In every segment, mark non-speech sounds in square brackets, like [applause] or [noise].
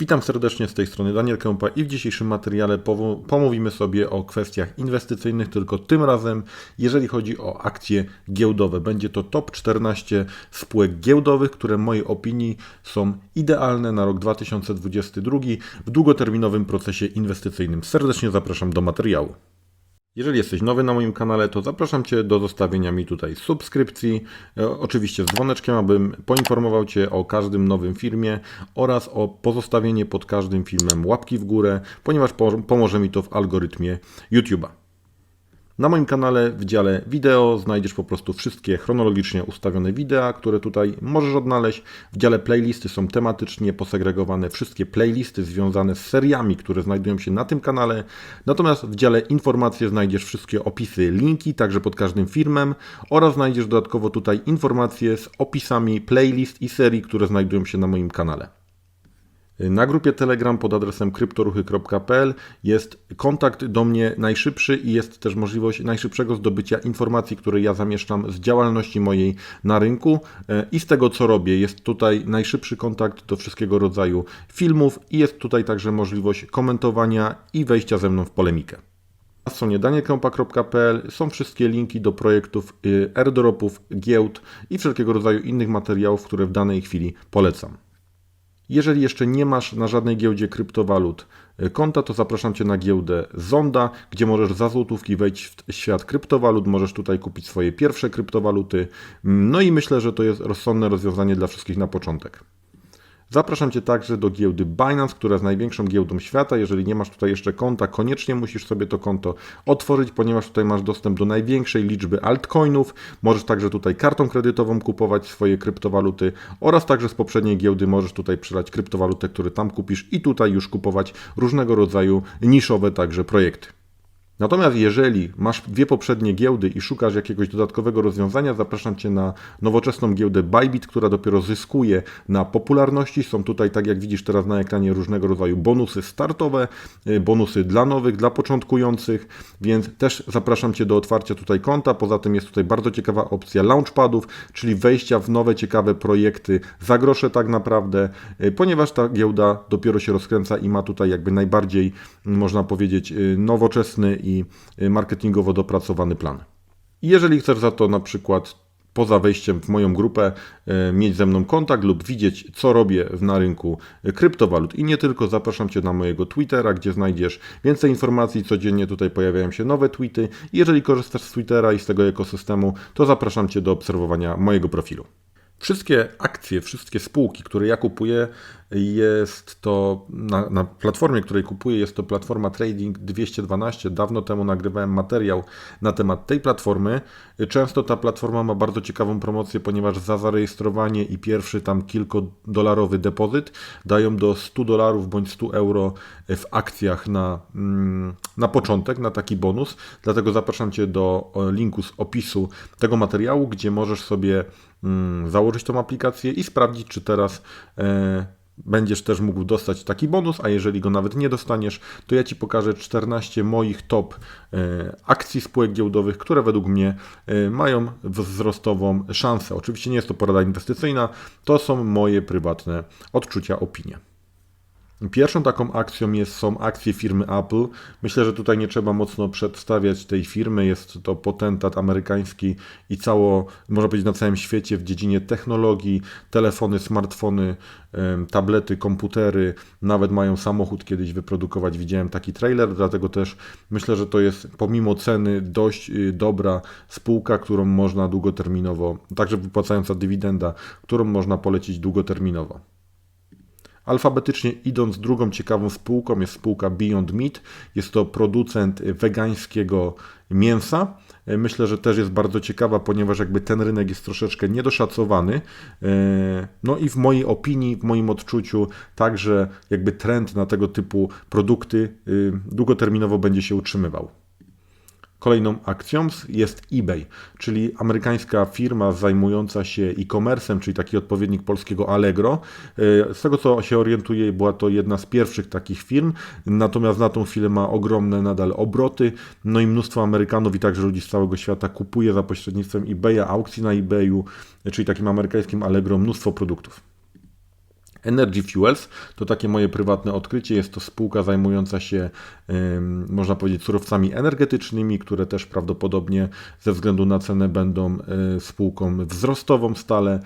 Witam serdecznie z tej strony Daniel Kępa i w dzisiejszym materiale pomówimy sobie o kwestiach inwestycyjnych, tylko tym razem jeżeli chodzi o akcje giełdowe. Będzie to top 14 spółek giełdowych, które w mojej opinii są idealne na rok 2022 w długoterminowym procesie inwestycyjnym. Serdecznie zapraszam do materiału. Jeżeli jesteś nowy na moim kanale, to zapraszam Cię do zostawienia mi tutaj subskrypcji, e, oczywiście z dzwoneczkiem, abym poinformował Cię o każdym nowym filmie oraz o pozostawienie pod każdym filmem łapki w górę, ponieważ po- pomoże mi to w algorytmie YouTube'a. Na moim kanale w dziale wideo znajdziesz po prostu wszystkie chronologicznie ustawione wideo, które tutaj możesz odnaleźć. W dziale playlisty są tematycznie posegregowane wszystkie playlisty związane z seriami, które znajdują się na tym kanale. Natomiast w dziale informacje znajdziesz wszystkie opisy, linki, także pod każdym filmem oraz znajdziesz dodatkowo tutaj informacje z opisami playlist i serii, które znajdują się na moim kanale. Na grupie Telegram pod adresem kryptoruchy.pl jest kontakt do mnie najszybszy i jest też możliwość najszybszego zdobycia informacji, które ja zamieszczam z działalności mojej na rynku e, i z tego, co robię. Jest tutaj najszybszy kontakt do wszystkiego rodzaju filmów i jest tutaj także możliwość komentowania i wejścia ze mną w polemikę. Na stronie danielkępa.pl są wszystkie linki do projektów y, airdropów, giełd i wszelkiego rodzaju innych materiałów, które w danej chwili polecam. Jeżeli jeszcze nie masz na żadnej giełdzie kryptowalut y, konta, to zapraszam Cię na giełdę Zonda, gdzie możesz za złotówki wejść w świat kryptowalut, możesz tutaj kupić swoje pierwsze kryptowaluty. No i myślę, że to jest rozsądne rozwiązanie dla wszystkich na początek. Zapraszam Cię także do giełdy Binance, która jest największą giełdą świata. Jeżeli nie masz tutaj jeszcze konta, koniecznie musisz sobie to konto otworzyć, ponieważ tutaj masz dostęp do największej liczby altcoinów. Możesz także tutaj kartą kredytową kupować swoje kryptowaluty oraz także z poprzedniej giełdy możesz tutaj przelać kryptowalutę, które tam kupisz i tutaj już kupować różnego rodzaju niszowe także projekty. Natomiast jeżeli masz dwie poprzednie giełdy i szukasz jakiegoś dodatkowego rozwiązania, zapraszam Cię na nowoczesną giełdę Bybit, która dopiero zyskuje na popularności. Są tutaj, tak jak widzisz teraz na ekranie, różnego rodzaju bonusy startowe, y, bonusy dla nowych, dla początkujących, więc też zapraszam Cię do otwarcia tutaj konta. Poza tym jest tutaj bardzo ciekawa opcja launchpadów, czyli wejścia w nowe, ciekawe projekty za grosze tak naprawdę, y, ponieważ ta giełda dopiero się rozkręca i ma tutaj jakby najbardziej, można powiedzieć, y, nowoczesny i marketingowo dopracowany plan. I Jeżeli chcesz za to na przykład poza wejściem w moją grupę e, mieć ze mną kontakt lub widzieć, co robię na rynku kryptowalut i nie tylko, zapraszam Cię na mojego Twittera, gdzie znajdziesz więcej informacji. Codziennie tutaj pojawiają się nowe tweety. I Jeżeli korzystasz z Twittera i z tego ekosystemu, to zapraszam Cię do obserwowania mojego profilu. Wszystkie akcje, wszystkie spółki, które ja kupuję, jest to na, na, platformie, której kupuję, jest to platforma Trading 212. Dawno temu nagrywałem materiał na temat tej platformy. Często ta platforma ma bardzo ciekawą promocję, ponieważ za zarejestrowanie i pierwszy tam kilkodolarowy depozyt dają do 100 dolarów bądź 100 euro w akcjach na, na początek, na taki bonus. Dlatego zapraszam Cię do linku z opisu tego materiału, gdzie możesz sobie założyć tą aplikację i sprawdzić, czy teraz e, będziesz też mógł dostać taki bonus, a jeżeli go nawet nie dostaniesz, to ja Ci pokażę 14 moich top e, akcji spółek giełdowych, które według mnie e, mają wzrostową szansę. Oczywiście nie jest to porada inwestycyjna, to są moje prywatne odczucia, opinie. Pierwszą taką akcją jest, są akcje firmy Apple. Myślę, że tutaj nie trzeba mocno przedstawiać tej firmy. Jest to potentat amerykański i cało, można powiedzieć, na całym świecie w dziedzinie technologii, telefony, smartfony, tablety, komputery, nawet mają samochód kiedyś wyprodukować. Widziałem taki trailer, dlatego też myślę, że to jest pomimo ceny dość y, dobra spółka, którą można długoterminowo, także wypłacająca dywidenda, którą można polecić długoterminowo. Alfabetycznie idąc, drugą ciekawą spółką jest spółka Beyond Meat. Jest to producent wegańskiego mięsa. Myślę, że też jest bardzo ciekawa, ponieważ jakby ten rynek jest troszeczkę niedoszacowany. No i w mojej opinii, w moim odczuciu, także jakby trend na tego typu produkty y, długoterminowo będzie się utrzymywał. Kolejną akcją jest eBay, czyli amerykańska firma zajmująca się e-commerce'em, czyli taki odpowiednik polskiego Allegro. E, z tego co się orientuję, była to jedna z pierwszych takich firm, natomiast na tą chwilę ma ogromne nadal obroty, no i mnóstwo Amerykanów i także ludzi z całego świata kupuje za pośrednictwem eBaya, aukcji na eBayu, czyli takim amerykańskim Allegro, mnóstwo produktów. Energy Fuels to takie moje prywatne odkrycie. Jest to spółka zajmująca się, można powiedzieć, surowcami energetycznymi, które też prawdopodobnie ze względu na cenę będą e, spółką wzrostową stale.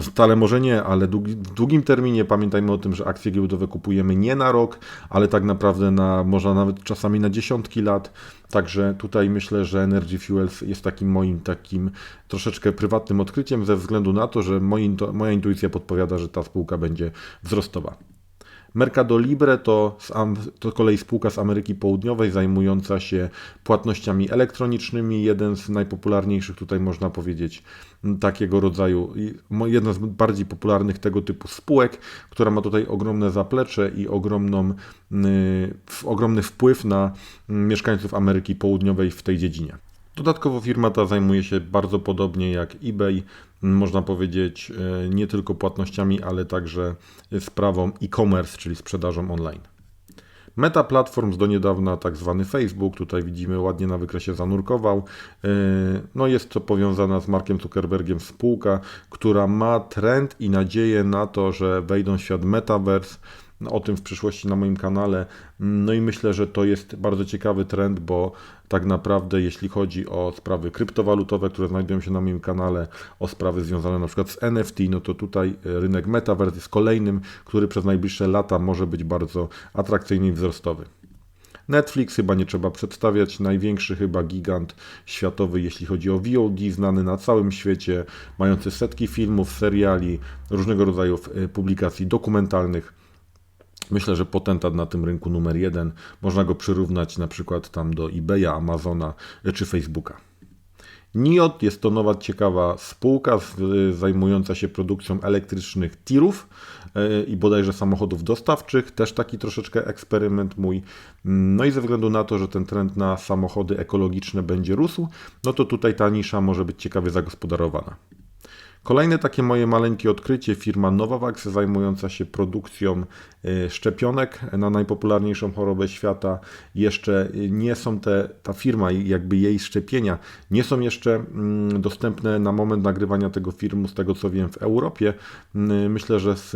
Stale może nie, ale w długim terminie pamiętajmy o tym, że akcje giełdowe kupujemy nie na rok, ale tak naprawdę na, można nawet czasami na dziesiątki lat. Także tutaj myślę, że Energy Fuels jest takim moim takim troszeczkę prywatnym odkryciem ze względu na to, że moja intuicja podpowiada, że ta spółka będzie wzrostowa. Mercado Libre to, to kolei spółka z Ameryki Południowej zajmująca się płatnościami elektronicznymi. Jeden z najpopularniejszych tutaj można powiedzieć takiego rodzaju, jedna z bardziej popularnych tego typu spółek, która ma tutaj ogromne zaplecze i ogromną, ogromny wpływ na mieszkańców Ameryki Południowej w tej dziedzinie. Dodatkowo firma ta zajmuje się bardzo podobnie jak eBay, można powiedzieć, e, nie tylko płatnościami, ale także sprawą e-commerce, czyli sprzedażą online. Meta Platforms do niedawna tak zwany Facebook, tutaj widzimy ładnie na wykresie zanurkował. E, no jest to powiązana z Markiem Zuckerbergiem spółka, która ma trend i nadzieję na to, że wejdą w świat Metaverse o tym w przyszłości na moim kanale. No i myślę, że to jest bardzo ciekawy trend, bo tak naprawdę jeśli chodzi o sprawy kryptowalutowe, które znajdują się na moim kanale, o sprawy związane na przykład z NFT, no to tutaj rynek Metaverse jest kolejnym, który przez najbliższe lata może być bardzo atrakcyjny i wzrostowy. Netflix chyba nie trzeba przedstawiać, największy chyba gigant światowy, jeśli chodzi o VOD, znany na całym świecie, mający setki filmów, seriali, różnego rodzaju e, publikacji dokumentalnych. Myślę, że potentat na tym rynku numer jeden. Można go przyrównać na przykład tam do eBaya, Amazona czy Facebooka. NIOT jest to nowa, ciekawa spółka zajmująca się produkcją elektrycznych tirów e, i bodajże samochodów dostawczych. Też taki troszeczkę eksperyment mój. No i ze względu na to, że ten trend na samochody ekologiczne będzie rósł, no to tutaj ta nisza może być ciekawie zagospodarowana. Kolejne takie moje maleńkie odkrycie, firma Novavax zajmująca się produkcją e, szczepionek na najpopularniejszą chorobę świata. Jeszcze nie są te, ta firma, jakby jej szczepienia, nie są jeszcze mm, dostępne na moment nagrywania tego filmu, z tego co wiem, w Europie. Mm, myślę, że z,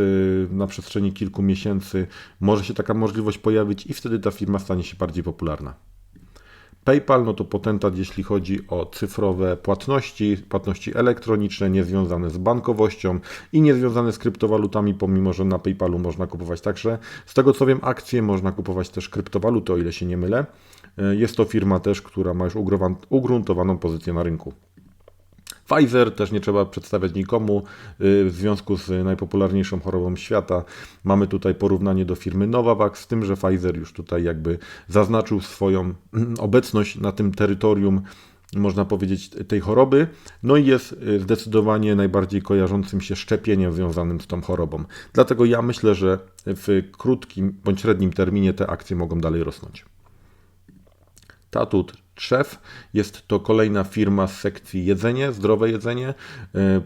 na przestrzeni kilku miesięcy może się taka możliwość pojawić i wtedy ta firma stanie się bardziej popularna. PayPal no to potentat, jeśli chodzi o cyfrowe płatności, płatności elektroniczne, niezwiązane z bankowością i niezwiązane z kryptowalutami, pomimo że na PayPalu można kupować także, z tego co wiem, akcje, można kupować też kryptowaluty, o ile się nie mylę. Jest to firma też, która ma już ugruntowaną pozycję na rynku. Pfizer też nie trzeba przedstawiać nikomu y, w związku z najpopularniejszą chorobą świata. Mamy tutaj porównanie do firmy Novavax, z tym, że Pfizer już tutaj jakby zaznaczył swoją obecność na tym terytorium można powiedzieć, tej choroby. No i jest y, zdecydowanie najbardziej kojarzącym się szczepieniem związanym z tą chorobą. Dlatego ja myślę, że w krótkim bądź średnim terminie te akcje mogą dalej rosnąć. Tatut Szef jest to kolejna firma z sekcji jedzenie, zdrowe jedzenie. E,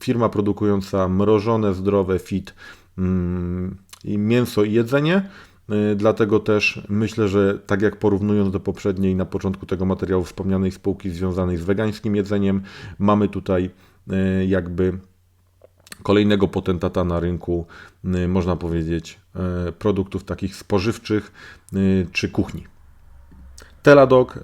firma produkująca mrożone, zdrowe, fit mm, i mięso i jedzenie. E, dlatego też myślę, że tak jak porównując do poprzedniej na początku tego materiału wspomnianej spółki związanej z wegańskim jedzeniem, mamy tutaj e, jakby kolejnego potentata na rynku, można powiedzieć, produktów takich spożywczych czy kuchni. Teladoc, y,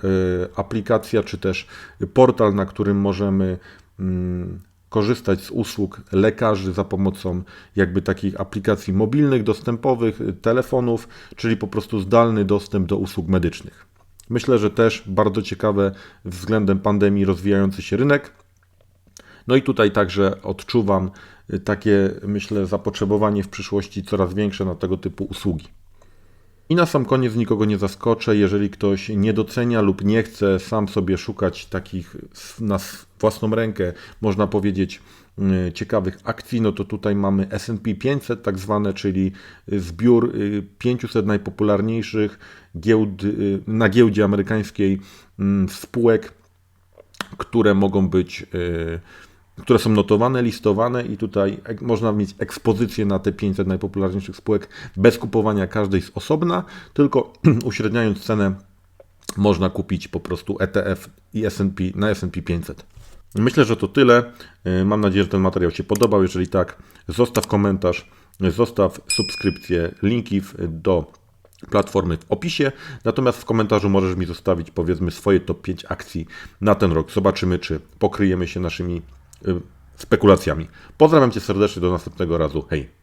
aplikacja czy też portal, na którym możemy mm, korzystać z usług lekarzy za pomocą jakby takich aplikacji mobilnych, dostępowych, y, telefonów, czyli po prostu zdalny dostęp do usług medycznych. Myślę, że też bardzo ciekawe względem pandemii rozwijający się rynek. No i tutaj także odczuwam y, takie, myślę, zapotrzebowanie w przyszłości coraz większe na tego typu usługi. I na sam koniec nikogo nie zaskoczę, jeżeli ktoś nie docenia lub nie chce sam sobie szukać takich na własną rękę, można powiedzieć, y, ciekawych akcji, no to tutaj mamy S&P 500 tak zwane, czyli zbiór 500 y, najpopularniejszych giełd, y, na giełdzie amerykańskiej mm, spółek, które mogą być które są notowane, listowane i tutaj można mieć ekspozycję na te 500 najpopularniejszych spółek bez kupowania każdej z osobna, tylko [clears throat] uśredniając cenę można kupić po prostu ETF i S&P na S&P 500. Myślę, że to tyle. Mam nadzieję, że ten materiał Ci podobał. Jeżeli tak, zostaw komentarz zostaw subskrypcję, linki do platformy w opisie. Natomiast w komentarzu możesz mi zostawić powiedzmy swoje top 5 akcji na ten rok. Zobaczymy, czy pokryjemy się naszymi y, spekulacjami. Pozdrawiam Cię serdecznie, do następnego razu. Hej!